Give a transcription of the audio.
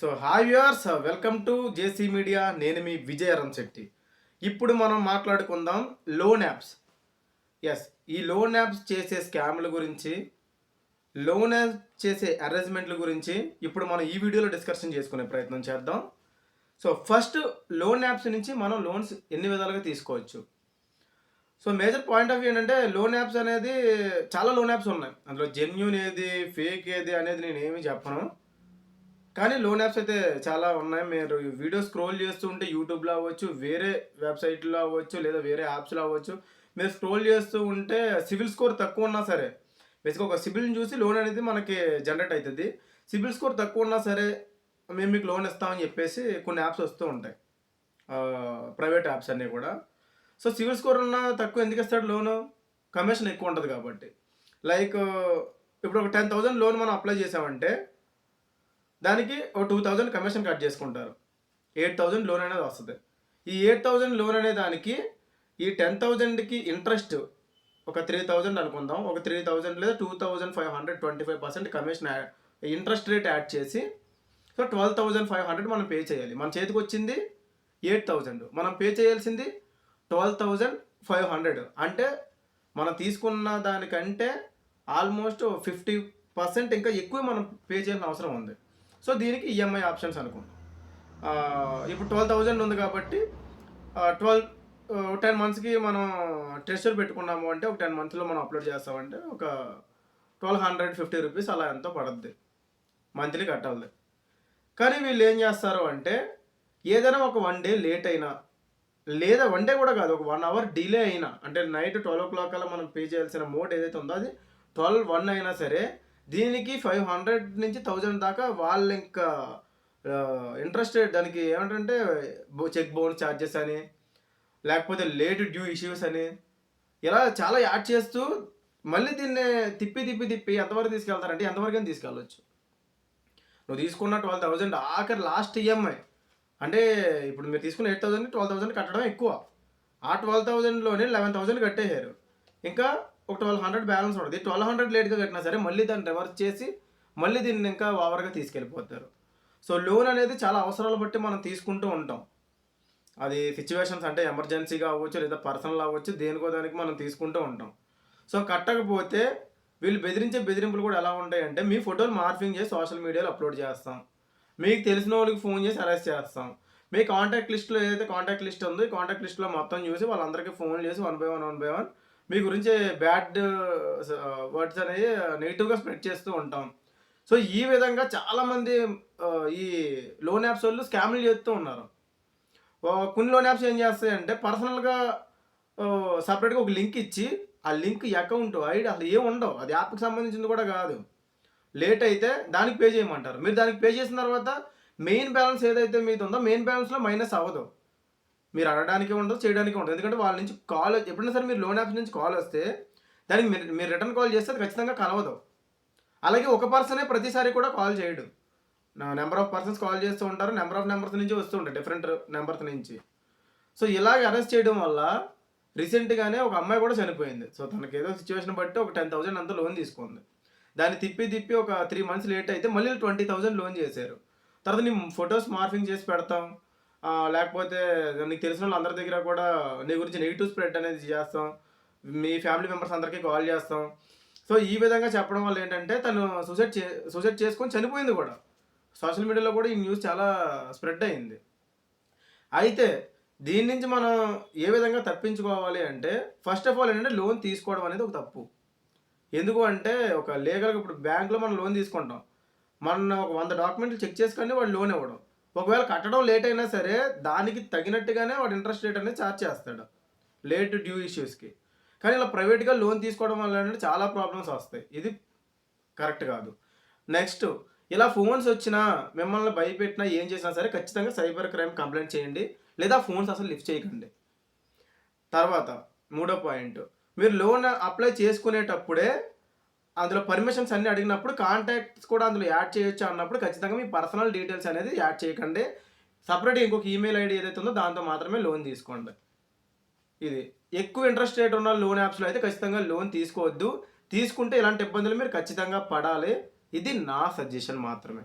So hi viewers welcome to JC media నేను మీ విజయరం శెట్టి. ఇప్పుడు మనం మాట్లాడుకుందాం లోన్ యాప్స్ ఎస్ ఈ లోన్ యాప్స్ చేసే స్కామ్ల గురించి లోన్ యాప్ చేసే అరేంజ్మెంట్ల గురించి ఇప్పుడు మనం ఈ వీడియోలో డిస్కషన్ చేసుకునే ప్రయత్నం చేద్దాం. సో ఫస్ట్ లోన్ యాప్స్ నుంచి మనం లోన్స్ ఎన్ని విధాలుగా తీసుకోవచ్చు? So major point of view ఏంటంటే లోన్ యాప్స్ అనేది చాలా లోన్ యాప్స్ ఉన్నాయి. అందులో జెన్యున్ ఏది ఫేక్ ఏది అనేది నేను ఏమీ చెప్పను. కానీ లోన్ యాప్స్ అయితే చాలా ఉన్నాయి. మీరు వీడియో స్క్రోల్ చేస్తూ ఉంటే యూట్యూబ్లో అవ్వచ్చు వేరే వెబ్సైట్లో అవ్వచ్చు లేదా వేరే యాప్స్లో అవ్వచ్చు. మీరు స్క్రోల్ చేస్తూ ఉంటే సివిల్ స్కోర్ తక్కువ ఉన్నా సరే బేసిక్గా ఒక సిబిల్ని చూసి లోన్ అనేది మనకి జనరేట్ అవుతుంది. సిబిల్ స్కోర్ తక్కువ ఉన్నా సరే మేము మీకు లోన్ ఇస్తామని చెప్పేసి కొన్ని యాప్స్ వస్తూ ఉంటాయి. ప్రైవేట్ యాప్స్ అన్నీ కూడా. సో సివిల్ స్కోర్ ఉన్న తక్కువ ఎందుకు ఇస్తాడు లోను? కమిషన్ ఎక్కువ ఉంటుంది కాబట్టి. లైక్ ఇప్పుడు ఒక టెన్ థౌజండ్ లోన్ మనం అప్లై చేసామంటే దానికి ఒక టూ థౌజండ్ కమిషన్ కట్ చేసుకుంటారు. ఎయిట్ థౌజండ్ లోన్ అనేది వస్తుంది. ఈ ఎయిట్ థౌజండ్ లోన్ అనే దానికి ఈ టెన్ థౌజండ్కి ఇంట్రెస్ట్ ఒక త్రీ థౌజండ్ అనుకుందాం. ఒక త్రీ థౌజండ్ లేదా two thousand five hundred twenty five percent commission interest rate add చేసి so twelve thousand five hundred మనం పే చేయాలి. మన చేతికి వచ్చింది ఎయిట్ థౌజండ్. మనం పే చేయాల్సింది ట్వెల్వ్ థౌజండ్ ఫైవ్ హండ్రెడ్. అంటే మనం తీసుకున్న దానికంటే ఆల్మోస్ట్ ఫిఫ్టీ పర్సెంట్ ఇంకా ఎక్కువ మనం పే చేయాల్సిన అవసరం ఉంది. సో దీనికి ఈఎంఐ ఆప్షన్స్ అనుకుందాం ఇప్పుడు ట్వెల్వ్ థౌజండ్ ఉంది కాబట్టి ట్వెల్వ్ టెన్ మంత్స్కి మనం టెస్టర్ పెట్టుకున్నాము అంటే ఒక టెన్ మంత్స్లో మనం అప్లోడ్ చేస్తామంటే ఒక ట్వెల్వ్ హండ్రెడ్ ఫిఫ్టీ రూపీస్ అలా ఎంతో పడుద్ది. మంత్లీ కట్టాలి కానీ వీళ్ళు ఏం చేస్తారు అంటే ఏదైనా ఒక వన్ డే లేట్ అయినా లేదా వన్ డే కూడా కాదు ఒక వన్ అవర్ డిలే అయినా అంటే నైట్ ట్వెల్వ్ ఓ క్లాక్ అలా మనం పే చేయాల్సిన మోడ్ ఏదైతే ఉందో అది ట్వెల్వ్ వన్ అయినా సరే దీనికి ఫైవ్ హండ్రెడ్ నుంచి థౌజండ్ దాకా వాళ్ళు ఇంకా ఇంట్రెస్టెడ్ దానికి ఏమంటంటే చెక్ బౌన్స్ ఛార్జెస్ అని లేకపోతే లేట్ డ్యూ ఇష్యూస్ అని ఇలా చాలా యాడ్ చేస్తూ మళ్ళీ దీన్ని తిప్పి తిప్పి తిప్పి ఎంతవరకు తీసుకెళ్తారంటే ఎంతవరకు తీసుకెళ్ళవచ్చు నువ్వు తీసుకున్న ట్వెల్వ్ థౌజండ్ ఆఖరి లాస్ట్ ఈఎంఐ. అంటే ఇప్పుడు మీరు తీసుకున్న ఎయిట్ థౌసండ్ ట్వెల్వ్ థౌసండ్ కట్టడం ఎక్కువ. ఆ ట్వెల్వ్ థౌసండ్లోనే లెవెన్ థౌసండ్ కట్టేశారు. ఇంకా ఒక ట్వెల్వ్ హండ్రెడ్ బ్యాలెన్స్ ఉంటుంది ట్వెల్వ్ హండ్రెడ్ లేట్గా కట్టినా సరే మళ్ళీ దాన్ని రివర్స్ చేసి మళ్ళీ దీన్ని ఇంకా ఓవర్గా తీసుకెళ్ళిపోతారు. సో లోన్ అనేది చాలా అవసరాలు బట్టి మనం తీసుకుంటూ ఉంటాం. అది సిచ్యువేషన్స్ అంటే ఎమర్జెన్సీగా అవ్వచ్చు లేదా పర్సనల్ అవ్వచ్చు దేనికో దానికి మనం తీసుకుంటూ ఉంటాం. సో కట్టకపోతే వీళ్ళు బెదిరించే బెదిరింపులు కూడా ఎలా ఉంటాయంటే మీ ఫోటోలు మార్ఫింగ్ చేసి సోషల్ మీడియాలో అప్లోడ్ చేస్తాం. మీకు తెలిసిన వాళ్ళకి ఫోన్ చేసి అరెస్ట్ చేస్తాం. మీ కాంటాక్ట్ లిస్ట్లో ఏదైతే కాంటాక్ట్ లిస్ట్ ఉందో ఈ కాంటాక్ట్ లిస్ట్లో మొత్తం చూసి వాళ్ళందరికీ ఫోన్ చేసి one by one one by one మీ గురించి బ్యాడ్ వర్డ్స్ అనేవి నెగిటివ్గా స్ప్రెడ్ చేస్తూ ఉంటాం. సో ఈ విధంగా చాలామంది ఈ లోన్ యాప్స్ వాళ్ళు స్కామ్లు చేస్తూ ఉన్నారు. కొన్ని లోన్ యాప్స్ ఏం చేస్తాయంటే పర్సనల్గా సపరేట్గా ఒక లింక్ ఇచ్చి ఆ లింక్ అకౌంట్ ఐడి అసలు ఏం ఉండవు. అది యాప్కి సంబంధించింది కూడా కాదు. లేట్ అయితే దానికి పే చేయమంటారు. మీరు దానికి పే చేసిన తర్వాత మెయిన్ బ్యాలెన్స్ ఏదైతే మీది ఉందో మెయిన్ బ్యాలెన్స్లో మైనస్ అవ్వదు. మీరు అడగడానికి ఉండదు చేయడానికి ఉండదు. ఎందుకంటే వాళ్ళ నుంచి కాల్ ఎప్పుడైనా సరే మీరు లోన్ యాప్స్ నుంచి కాల్ వస్తే దానికి మీరు మీరు రిటర్న్ కాల్ చేస్తే అది ఖచ్చితంగా కలవదు. అలాగే ఒక పర్సనే ప్రతిసారి కూడా కాల్ చేయడు. నా నెంబర్ ఆఫ్ పర్సన్స్ కాల్ చేస్తూ ఉంటారు నెంబర్ ఆఫ్ నెంబర్స్ నుంచి వస్తూ ఉంటాయి డిఫరెంట్ నెంబర్స్ నుంచి. సో ఇలాగ అరెస్ట్ చేయడం వల్ల రీసెంట్గానే ఒక అమ్మాయి కూడా చనిపోయింది. సో తనకి ఏదో సిచ్యువేషన్ బట్టి ఒక టెన్ థౌసండ్ అంతా లోన్ తీసుకుంది. దాన్ని తిప్పి తిప్పి ఒక త్రీ మంత్స్ లేట్ అయితే మళ్ళీ ట్వంటీ థౌసండ్ లోన్ చేశారు. తర్వాత నీ ఫొటోస్ మార్ఫింగ్ చేసి పెడతాం. లేకపోతే నీకు తెలిసిన వాళ్ళు అందరి దగ్గర కూడా నీ గురించి నెగిటివ్ స్ప్రెడ్ అనేది చేస్తాం. మీ ఫ్యామిలీ మెంబర్స్ అందరికీ కాల్ చేస్తాం. సో ఈ విధంగా చెప్పడం వల్ల ఏంటంటే తను సూసైడ్ చే సూసైడ్ చేసుకొని చనిపోయింది కూడా. సోషల్ మీడియాలో కూడా ఈ న్యూస్ చాలా స్ప్రెడ్ అయింది. అయితే దీని నుంచి మనం ఏ విధంగా తప్పించుకోవాలి అంటే ఫస్ట్ ఆఫ్ ఆల్ ఏంటంటే లోన్ తీసుకోవడం అనేది ఒక తప్పు. ఎందుకు అంటే ఒక లీగల్గా ఇప్పుడు బ్యాంక్లో మనం లోన్ తీసుకుంటాం. మన ఒక వంద డాక్యుమెంట్లు చెక్ చేసుకొని వాడు లోన్ ఇవ్వడం. ఒకవేళ కట్టడం లేట్ అయినా సరే దానికి తగినట్టుగానే వాడు ఇంట్రెస్ట్ రేట్ అనేది ఛార్జ్ చేస్తాడు. లేట్ డ్యూ ఇష్యూస్కి కానీ ఇలా ప్రైవేట్గా లోన్ తీసుకోవడం వల్ల చాలా ప్రాబ్లమ్స్ వస్తాయి. ఇది కరెక్ట్ కాదు. నెక్స్ట్ ఇలా ఫోన్స్ వచ్చినా మిమ్మల్ని భయపెట్టినా ఏం చేసినా సరే ఖచ్చితంగా సైబర్ క్రైమ్ కంప్లైంట్ చేయండి. లేదా ఫోన్స్ అసలు లిఫ్ట్ చేయకండి. తర్వాత మూడో పాయింట్ మీరు లోన్ అప్లై చేసుకునేటప్పుడే అందులో పర్మిషన్స్ అన్ని అడిగినప్పుడు కాంటాక్ట్స్ కూడా అందులో యాడ్ చేయొచ్చు అన్నప్పుడు ఖచ్చితంగా మీ పర్సనల్ డీటెయిల్స్ అనేది యాడ్ చేయకండి. సపరేట్ ఇంకొక ఈమెయిల్ ఐడి ఏదైతే ఉందో దాంతో మాత్రమే లోన్ తీసుకోండి. ఇది ఎక్కువ ఇంట్రెస్ట్ రేట్ ఉన్న లోన్ యాప్స్లో అయితే ఖచ్చితంగా లోన్ తీసుకోవద్దు. తీసుకుంటే ఇలాంటి ఇబ్బందులు మీరు ఖచ్చితంగా పడాలి. ఇది నా సజెషన్ మాత్రమే.